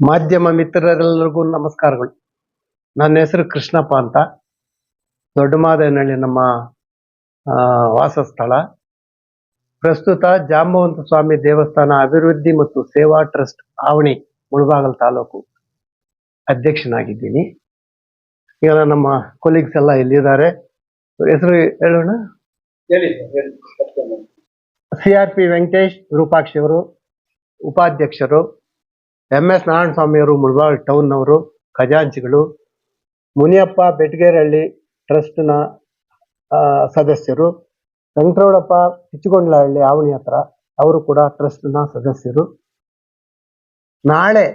ಮಾಧ್ಯಮ ಮಿತ್ರರೆಲ್ಲರಿಗೂ ನಮಸ್ಕಾರಗಳು. ನನ್ನ ಹೆಸರು ಕೃಷ್ಣಪ್ಪ ಅಂತ. ದೊಡ್ಡ ಮಾದೇನಹಳ್ಳಿ ನಮ್ಮ ವಾಸಸ್ಥಳ. ಪ್ರಸ್ತುತ ಜಾಂಬವಂತ ಸ್ವಾಮಿ ದೇವಸ್ಥಾನ ಅಭಿವೃದ್ಧಿ ಮತ್ತು ಸೇವಾ ಟ್ರಸ್ಟ್ ಆವಣಿ ಮುಳಬಾಗಲ್ ತಾಲೂಕು ಅಧ್ಯಕ್ಷನಾಗಿದ್ದೀನಿ. ಈಗ ನಮ್ಮ ಕೊಲೀಗ್ಸ್ ಎಲ್ಲ ಇಲ್ಲಿದ್ದಾರೆ ಹೆಸರು ಹೇಳೋಣ? C R P Venkatesh Rupakshi ಅವರು ಉಪಾಧ್ಯಕ್ಷರು. ಎಂ ಎಸ್ ನಾರಾಯಣ ಸ್ವಾಮಿಯವರು ಟೌನ್ ಅವರು ಖಜಾಂಚಿಗಳು, ಮುನಿಯಪ್ಪ ಬೆಟ್ಗೇರಹಳ್ಳಿ ನ ಸದಸ್ಯರು ವೆಂಕಟರೌಡಪ್ಪ ಪಿಚ್ಚುಗೊಂಡ್ಲಹಳ್ಳಿ ಆವಣಿ ಹತ್ರ ಅವರು ಕೂಡ ಟ್ರಸ್ಟ್ನ ಸದಸ್ಯರು. ನಾಳೆ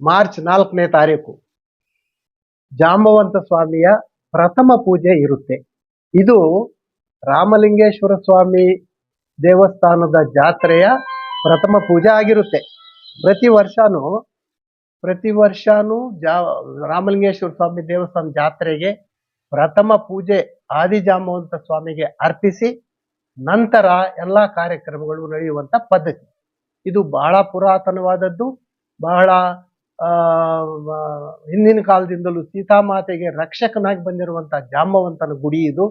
ಮಾರ್ಚ್ ನಾಲ್ಕನೇ ತಾರೀಕು ಜಾಂಬವಂತ ಸ್ವಾಮಿಯ ಪ್ರಥಮ ಪೂಜೆ ಇರುತ್ತೆ. ಇದು ರಾಮಲಿಂಗೇಶ್ವರ ಸ್ವಾಮಿ ದೇವಸ್ಥಾನದ ಜಾತ್ರೆಯ ಪ್ರಥಮ ಪೂಜೆ ಆಗಿರುತ್ತೆ. ಪ್ರತಿ ವರ್ಷನೂ ಪ್ರತಿ ವರ್ಷನೂ ಜಾ, ರಾಮಲಿಂಗೇಶ್ವರ ಸ್ವಾಮಿ ದೇವಸ್ಥಾನ ಜಾತ್ರೆಗೆ ಪ್ರಥಮ ಪೂಜೆ ಆದಿಜಾಮವಂತ ಸ್ವಾಮಿಗೆ ಅರ್ಪಿಸಿ, ನಂತರ ಎಲ್ಲ ಕಾರ್ಯಕ್ರಮಗಳು ನಡೆಯುವಂತ ಪದ್ಧತಿ. ಇದು ಬಹಳ ಪುರಾತನವಾದದ್ದು. ಬಹಳ ಹಿಂದಿನ ಕಾಲದಿಂದಲೂ ಸೀತಾಮಾತೆಗೆ ರಕ್ಷಕನಾಗಿ ಬಂದಿರುವಂತ ಜಾಂಬವಂತನ ಗುಡಿ ಇದು.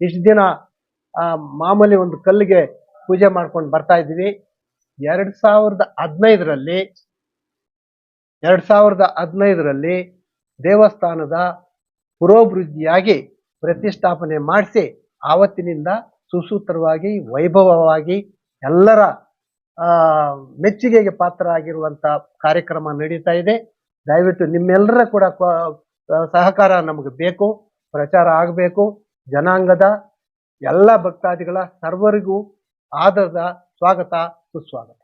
ಇಷ್ಟು ದಿನ ಮಾಮೂಲಿ ಒಂದು ಕಲ್ಲಿಗೆ ಪೂಜೆ ಮಾಡ್ಕೊಂಡು ಬರ್ತಾ ಇದ್ವಿ. ಎರಡ್ ಸಾವಿರದ ಹದಿನೈದರಲ್ಲಿ, ಎರಡ್ ಸಾವಿರದ ಹದಿನೈದರಲ್ಲಿ ದೇವಸ್ಥಾನದ ಪುರೋಭಿವೃದ್ಧಿಯಾಗಿ ಪ್ರತಿಷ್ಠಾಪನೆ ಮಾಡಿಸಿ, ಆವತ್ತಿನಿಂದ ಸುಸೂತ್ರವಾಗಿ, ವೈಭವವಾಗಿ ಎಲ್ಲರ ಮೆಚ್ಚುಗೆಗೆ ಪಾತ್ರ ಆಗಿರುವಂತ ಕಾರ್ಯಕ್ರಮ ನಡೀತಾ ಇದೆ. ದಯವಿಟ್ಟು ನಿಮ್ಮೆಲ್ಲರ ಕೂಡ ಸಹಕಾರ ನಮಗೆ ಬೇಕು, ಪ್ರಚಾರ ಆಗಬೇಕು. ಜನಾಂಗದ ಎಲ್ಲ ಭಕ್ತಾದಿಗಳ ಸರ್ವರಿಗೂ ಆದರದ ಸ್ವಾಗತ ಸುಸ್ವಾಗತ